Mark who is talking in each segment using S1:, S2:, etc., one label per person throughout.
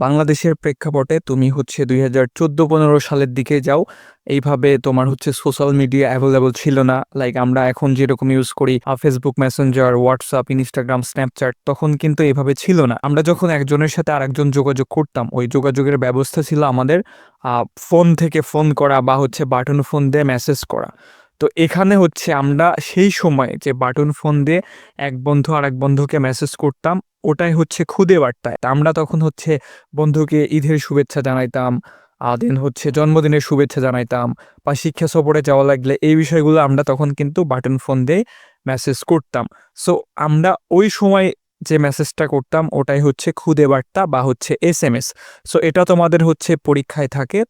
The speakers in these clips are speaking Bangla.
S1: বাংলাদেশের প্রেক্ষাপটে তুমি হচ্ছে দুই হাজার চোদ্দ পনেরো সালের দিকে যাও। এইভাবে তোমার হচ্ছে সোশ্যাল মিডিয়া অ্যাভেলেবল ছিল না। লাইক আমরা এখন যেরকম ইউজ করি Facebook Messenger WhatsApp Instagram Snapchat তখন কিন্তু এইভাবে ছিল না। আমরা যখন একজনের সাথে আরেকজন যোগাযোগ করতাম, ওই যোগাযোগের ব্যবস্থা ছিল আমাদের ফোন থেকে ফোন করা বা হচ্ছে বাটন ফোন দিয়ে মেসেজ করা। তো এখানে হচ্ছে আমরা সেই সময় যে বাটন ফোন দিয়ে এক বন্ধু আর এক বন্ধুকে মেসেজ করতাম, ওটাই হচ্ছে খুদে বার্তায়। আমরা তখন হচ্ছে বন্ধুকে ঈদের শুভেচ্ছা জানাইতাম দেন হচ্ছে জন্মদিনের শুভেচ্ছা জানাইতাম বা শিক্ষা সফরে যাওয়া লাগলে এই বিষয়গুলো আমরা তখন কিন্তু বাটন ফোন দিয়ে মেসেজ করতাম। সো আমরা ওই সময় যে মেসেজটা করতাম, ওটাই হচ্ছে খুদে বার্তা বা হচ্ছে এস এম এস সো এটা তোমাদের হচ্ছে পরীক্ষায় থাকে,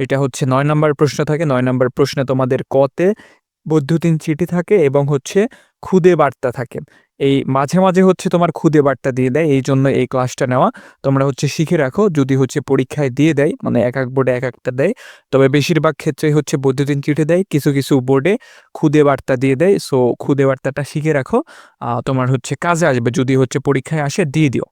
S1: এটা হচ্ছে নয় নম্বর প্রশ্ন থাকে, নয় নম্বর প্রশ্নে তোমাদের কতে বৈদ্যুতিন চিঠি থাকে এবং হচ্ছে খুদে বার্তা থাকে। এই মাঝে মাঝে হচ্ছে তোমার খুদে বার্তা দিয়ে দেয়, এই জন্য এই ক্লাসটা নেওয়া। তোমরা হচ্ছে শিখে রাখো, যদি হচ্ছে পরীক্ষায় দিয়ে দেয় মানে এক এক বোর্ডে এক একটা দেয়। তবে বেশিরভাগ ক্ষেত্রে হচ্ছে বৈদ্যুতিন চিঠি দেয়, কিছু কিছু বোর্ডে খুদে বার্তা দিয়ে দেয়। সো খুদে বার্তাটা শিখে রাখো। তোমার হচ্ছে কাজে আসবে, যদি হচ্ছে পরীক্ষায় আসে, দিয়ে দিও।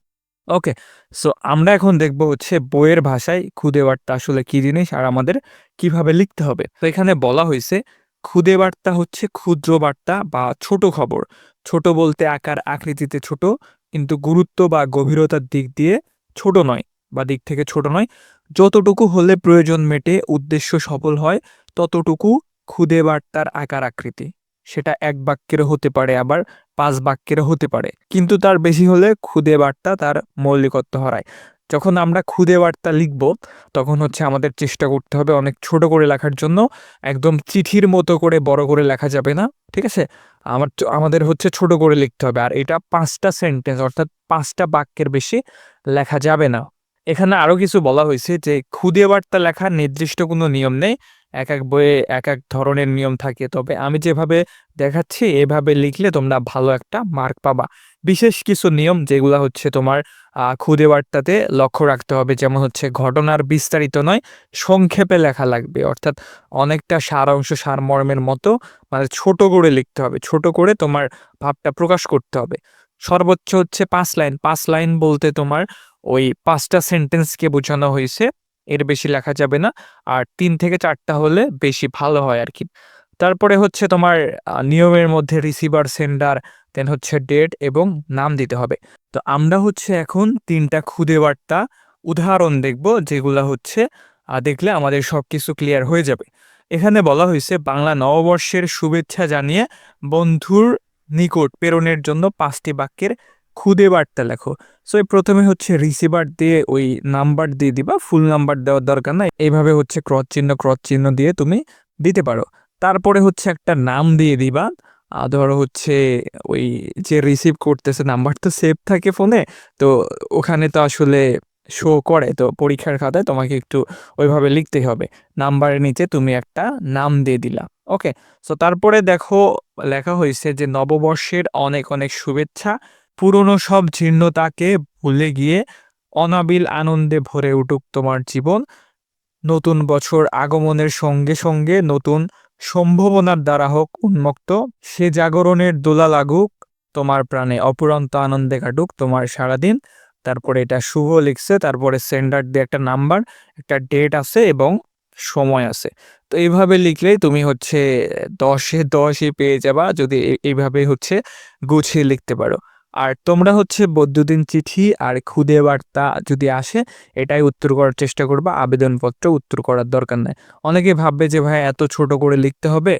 S1: ওকে সো আমরা এখন দেখব হচ্ছে বইয়ের ভাষায় খুদে বার্তা আসলে কি জিনিস, আর আমাদের কীভাবে লিখতে হবে। তো এখানে বলা হয়েছে খুদে বার্তা হচ্ছে ক্ষুদ্র বার্তা বা ছোট খবর। ছোট বলতে আকার আকৃতিতে ছোট, কিন্তু গুরুত্ব বা গভীরতার দিক দিয়ে ছোট নয় বা দিক থেকে ছোট নয়। যতটুকু হলে প্রয়োজন মেটে উদ্দেশ্য সফল হয়, ততটুকু খুদে বার্তার আকার আকৃতি। সেটা এক বাক্যেরও হতে পারে, আবার পাঁচ বাক্যেরও হতে পারে। কিন্তু তার বেশি হলে খুদে বার্তা তার মৌলিকত্ব হারায়। যখন আমরা খুদে বার্তা লিখব, তখন হচ্ছে আমাদের চেষ্টা করতে হবে অনেক ছোট করে লেখার জন্য। একদম চিঠির মতো করে বড় করে লেখা যাবে না, ঠিক আছে? আমার আমাদের হচ্ছে ছোট করে লিখতে হবে। আর এটা পাঁচটা সেন্টেন্স অর্থাৎ পাঁচটা বাক্যের বেশি লেখা যাবে না। এখানে আরও কিছু বলা হয়েছে যে, খুদে বার্তা লেখার নির্দিষ্ট কোনো নিয়ম নেই। এক এক বইয়ে এক এক ধরনের নিয়ম থাকে। তবে আমি যেভাবে দেখাচ্ছি, এভাবে লিখলে তোমরা ভালো একটা মার্ক পাবা। বিশেষ কিছু নিয়ম যেগুলো হচ্ছে তোমার খুদে বার্তাতে লক্ষ্য রাখতে হবে। যেমন হচ্ছে ঘটনার বিস্তারিত নয়, সংক্ষেপে লেখা লাগবে। অর্থাৎ অনেকটা সারাংশ সারমর্মের মতো মানে ছোট করে লিখতে হবে। ছোট করে তোমার ভাবটা প্রকাশ করতে হবে। সর্বোচ্চ হচ্ছে পাঁচ লাইন। পাঁচ লাইন বলতে তোমার ওই পাঁচটা সেন্টেন্সকে বোঝানো হয়েছে। এর বেশি লেখা যাবে না। আর তিন থেকে চারটা হলে বেশি ভালো হয় আর কি তারপরে হচ্ছে তোমার নিয়মের মধ্যে রিসিভার সেন্ডার দেন হচ্ছে ডেট এবং নাম দিতে হবে। তো আমরা হচ্ছে এখন তিনটা খুদে বার্তা উদাহরণ দেখব, যেগুলো হচ্ছে দেখলে আমাদের সব কিছু ক্লিয়ার হয়ে যাবে। এখানে বলা হয়েছে, বাংলা নববর্ষের শুভেচ্ছা জানিয়ে বন্ধুর নিকট প্রেরণের জন্য পাঁচটি বাক্যের খুদে বার্তা লেখো। সো প্রথমে হচ্ছে রিসিভার দিয়ে ওই নাম্বার দিয়ে দিবা ফুল নাম্বার দেওয়ার দরকার নাই। এইভাবে হচ্ছে ক্রস চিহ্ন ক্রস চিহ্ন দিয়ে তুমি দিতে পারো। তারপরে হচ্ছে একটা নাম দিয়ে দিবা। ধরো হচ্ছে ওই যে রিসিভ করতেছে নাম্বার তো সেভ থাকে ফোনে তো ওখানে তো আসলে শো করে, তো পরীক্ষার খাতায় তোমাকে একটু ওইভাবে লিখতেই হবে। নাম্বারের নিচে তুমি একটা নাম দিয়ে দিলা ওকে সো তারপরে দেখো, লেখা হয়েছে যে নববর্ষের অনেক অনেক শুভেচ্ছা। পুরনো সব জীর্ণতাকে ভুলে গিয়ে অনাবিল আনন্দে ভরে উঠুক তোমার জীবন। নতুন বছর আগমনের সঙ্গে সঙ্গে নতুন সম্ভাবনার দ্বারা হোক উন্মুক্ত, সে জাগরণের দোলা লাগুক, তোমার প্রাণে অপুরন্ত আনন্দে কাটুক তোমার সারাদিন। তারপরে এটা শুভ লিখছে, তারপরে সেন্ডার দিয়ে একটা নাম্বার, একটা ডেট আছে এবং সময় আছে। তো এইভাবে লিখলেই তুমি হচ্ছে দশে দশে পেয়ে যাবা, যদি এইভাবে হচ্ছে গুছিয়ে লিখতে পারো। আর তোমরা হচ্ছে বৈদ্যুতিন চিঠি আর খুদে বার্তা যদি আসে, এটাই উত্তর করার চেষ্টা করবা। আবেদনপত্র উত্তর করার দরকার নেই। অনেকে ভাববে যে, ভাই, এত ছোট করে লিখতে হবে?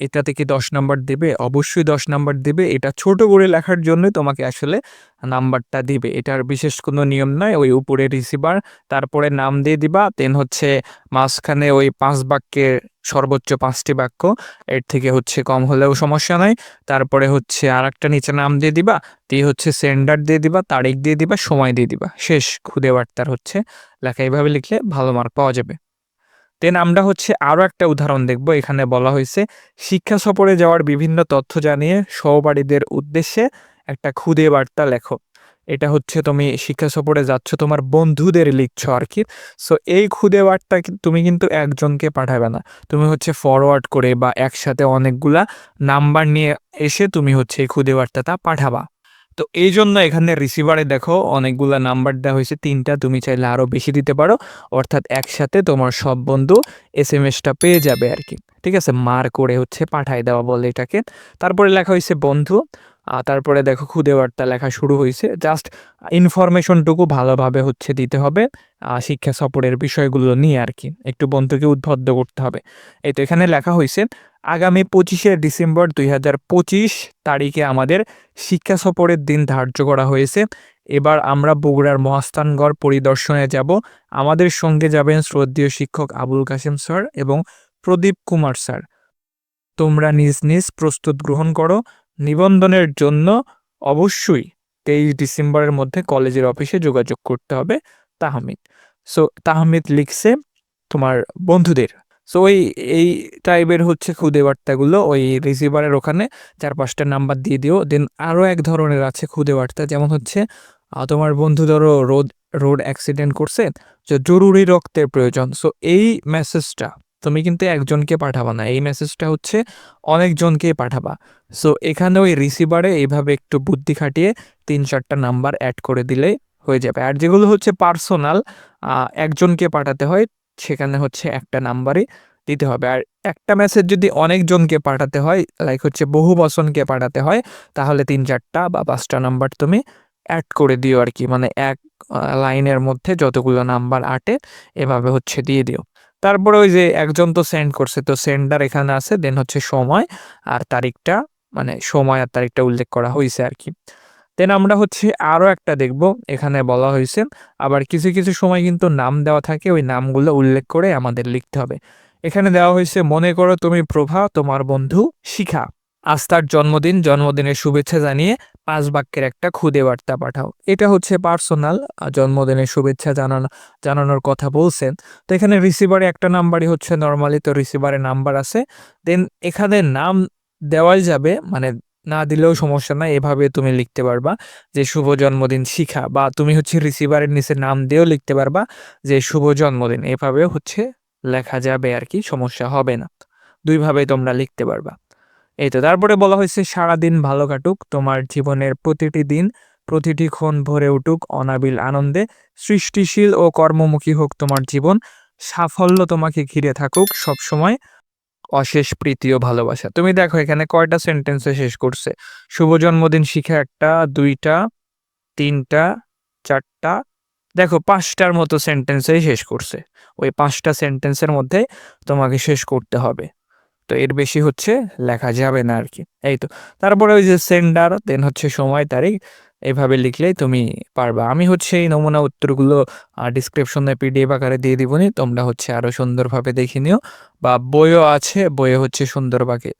S1: এটা থেকে দশ নাম্বার দেবে? অবশ্যই দশ নাম্বার দেবে। এটা ছোট করে লেখার জন্য তোমাকে আসলে নাম্বারটা দিবে। এটার বিশেষ কোনো নিয়ম নয় ওই উপরে রিসিভার তারপরে নাম দিয়ে দিবা। দেন হচ্ছে মাঝখানে ওই পাঁচ বাক্যের সর্বোচ্চ পাঁচটি বাক্য। এর থেকে হচ্ছে কম হলেও সমস্যা নাই। তারপরে হচ্ছে আর একটা নিচে নাম দিয়ে দিবা। দিয়ে হচ্ছে সেন্ডার দিয়ে দিবা। তারিখ দিয়ে দিবা। সময় দিয়ে দিবা। শেষ। খুদে বার্তার হচ্ছে। লেখা এইভাবে লিখলে ভালো মার্ক পাওয়া যাবে। দেন আমরা হচ্ছে আরও একটা উদাহরণ দেখব। এখানে বলা হয়েছে, শিক্ষা সফরে যাওয়ার বিভিন্ন তথ্য জানিয়ে সহপাঠীদের উদ্দেশ্যে একটা খুদে বার্তা লেখো। এটা হচ্ছে, তুমি শিক্ষা সফরে যাচ্ছ, তোমার বন্ধুদের লিখছো আর কি সো এই খুদে বার্তা তুমি কিন্তু একজনকে পাঠাবে না। তুমি হচ্ছে ফরওয়ার্ড করে বা একসাথে অনেকগুলা নাম্বার নিয়ে এসে তুমি হচ্ছে এই খুদে বার্তাটা পাঠাবা। তো এই জন্য এখানে রিসিভারে দেখো অনেকগুলো নাম্বার দেওয়া হয়েছে। তিনটা তুমি চাইলে আরও বেশি দিতে পারো। অর্থাৎ একসাথে তোমার সব বন্ধু এস এম এসটা পেয়ে যাবে আর কি ঠিক আছে? মার করে হচ্ছে পাঠায় দেওয়া বলে এটাকে। তারপরে লেখা হয়েছে বন্ধু। তারপরে দেখো খুদে বার্তা লেখা শুরু হয়েছে জাস্ট ইনফরমেশনটুকু ভালোভাবে হচ্ছে দিতে হবে শিক্ষা সফরের বিষয়গুলো নিয়ে আর কি একটু বন্ধুকে উদ্বুদ্ধ করতে হবে। এই তো এখানে লেখা হয়েছে আগামী পঁচিশে ডিসেম্বর দুই হাজার পঁচিশ তারিখে আমাদের শিক্ষা সফরের দিন ধার্য করা হয়েছে। এবার আমরা বগুড়ার মহাস্থানগড় পরিদর্শনে যাব। আমাদের সঙ্গে যাবেন শ্রদ্ধীয় শিক্ষক আবুল কাশেম স্যার এবং প্রদীপ কুমার স্যার। তোমরা নিজ নিজ প্রস্তুত গ্রহণ করো। নিবন্ধনের জন্য অবশ্যই তেইশ ডিসেম্বরের মধ্যে কলেজের অফিসে যোগাযোগ করতে হবে তাহমিদ। সো তাহমিদ লিখছে তোমার বন্ধুদের। সো ওই, এই টাইপের হচ্ছে খুদে বার্তাগুলো ওই রিসিভারের ওখানে চার পাঁচটা নাম্বার দিয়ে দিও। দেন আরও এক ধরনের আছে খুদে বার্তা যেমন হচ্ছে তোমার বন্ধু ধরো রোড রোড অ্যাক্সিডেন্ট করছে, যে জরুরি রক্তের প্রয়োজন। সো এই মেসেজটা তুমি কিন্তু একজনকে পাঠাবা না। এই মেসেজটা হচ্ছে অনেকজনকে পাঠাবা। সো এখানে ওই রিসিভারে এইভাবে একটু বুদ্ধি খাটিয়ে তিন চারটা নাম্বার অ্যাড করে দিলেই হয়ে যাবে। আর যেগুলো হচ্ছে পার্সোনাল একজনকে পাঠাতে হয়, সেখানে হচ্ছে একটা নাম্বারই দিতে হবে। আর একটা মেসেজ যদি অনেকজনকে পাঠাতে হয় লাইক হচ্ছে বহু বসনকে পাঠাতে হয়, তাহলে তিন চারটা বা পাঁচটা নাম্বার তুমি অ্যাড করে দিও আর কি। মানে এক লাইনের মধ্যে যতগুলো নাম্বার আটে, এভাবে হচ্ছে দিয়ে দিও। তারপরে ওই যে একজন তো সেন্ড করছে, তো সেন্ডার এখানে আছে দেন হচ্ছে সময় আর তারিখটা মানে সময় আর তারিখটা উল্লেখ করা হয়েছে আর কি দেন আমরা হচ্ছে আরও একটা দেখব, এখানে বলা হয়েছে আবার কিছু কিছু সময় কিন্তু নাম দেওয়া থাকে, ওই নামগুলো উল্লেখ করে আমাদের লিখতে হবে। এখানে দেওয়া হয়েছে মনে করো তুমি প্রভা, তোমার বন্ধু শিখা। আজ তার জন্মদিন, জন্মদিনের শুভেচ্ছা জানিয়ে পাঁচ বাক্যের একটা খুদে বার্তা পাঠাও। এটা হচ্ছে পার্সোনাল জন্মদিনের শুভেচ্ছা জানানো, জানানোর কথা বলছেন। তো এখানে রিসিভারে একটা নাম্বারই হচ্ছে, নর্মালি তো রিসিভারে নাম্বার আছে। দেন এখানে নাম দেওয়াই যাবে মানে না দিলেও সমস্যা নাই, এভাবে তুমি লিখতে পারবা যে শুভ জন্মদিন শিখা, বা তুমি হচ্ছে রিসিভারের নিচে নাম দিয়েও লিখতে পারবা যে শুভ জন্মদিন, এভাবেও হচ্ছে লেখা যাবে আর কি, সমস্যা হবে না। দুইভাবে তোমরা লিখতে পারবা। এই তো, তারপরে বলা হয়েছে, সারাদিন ভালো কাটুক, তোমার জীবনের প্রতিটি দিন, প্রতিটি ক্ষণ ভরে উঠুক অনাবিল আনন্দে, সৃষ্টিশীল ও কর্মমুখী হোক তোমার জীবন, সাফল্য তোমাকে ঘিরে থাকুক সব সময় অশেষ প্রীতি ও ভালোবাসা। তুমি দেখো, এখানে কয়টা সেন্টেন্সে শেষ করছে। শুভ জন্মদিন শিখে একটা, দুইটা, তিনটা, চারটা, দেখো, পাঁচটার মতো সেন্টেন্সেই শেষ করছে। ওই পাঁচটা সেন্টেন্সের মধ্যে তোমাকে শেষ করতে হবে। তো এর বেশি হচ্ছে লেখা যাবে না আর কি এই তো, তারপরে ওই যে সেন্ডার দেন হচ্ছে সময়, তারিখ, এভাবে লিখলেই তুমি পারবা। আমি হচ্ছে এই নমুনা উত্তরগুলো ডিসক্রিপশনে পিডিএফ আকারে দিয়ে দিবনি, তোমরা হচ্ছে আরও সুন্দরভাবে দেখে নিও। বা বইও আছে, বইয়ে হচ্ছে সুন্দরভাবে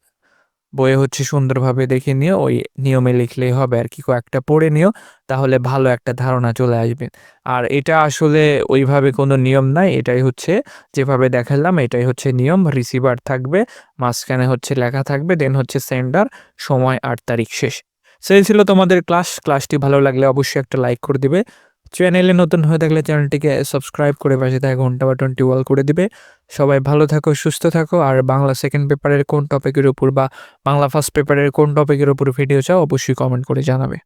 S1: বইয়ে হচ্ছে সুন্দরভাবে দেখে নিও, ওই নিয়মে লিখলেই হবে আর কি, কয়েকটা পড়ে নিও, তাহলে ভালো একটা ধারণা চলে আসবে। আর এটা আসলে ওইভাবে কোনো নিয়ম নাই, এটাই হচ্ছে যেভাবে দেখালাম, এটাই হচ্ছে নিয়ম, রিসিভার থাকবে, মাঝখানে হচ্ছে লেখা থাকবে, দেন হচ্ছে সেন্ডার, সময় আট তারিখ শেষ। সেই ছিল তোমাদের ক্লাস, ক্লাসটি ভালো লাগলে অবশ্যই একটা লাইক করে দিবে। চ্যানেলে নতুন হয়ে থাকলে চ্যানেলটিকে সাবস্ক্রাইব করে পাশে থাকা ঘণ্টা বাটনটি ওয়াল করে দিবে। সবাই ভালো থাকো, সুস্থ থাকো। আর বাংলা সেকেন্ড পেপারের কোন টপিকের উপর বা বাংলা ফার্স্ট পেপারের কোন টপিকের উপর ভিডিও চাও, অবশ্যই কমেন্ট করে জানাবে।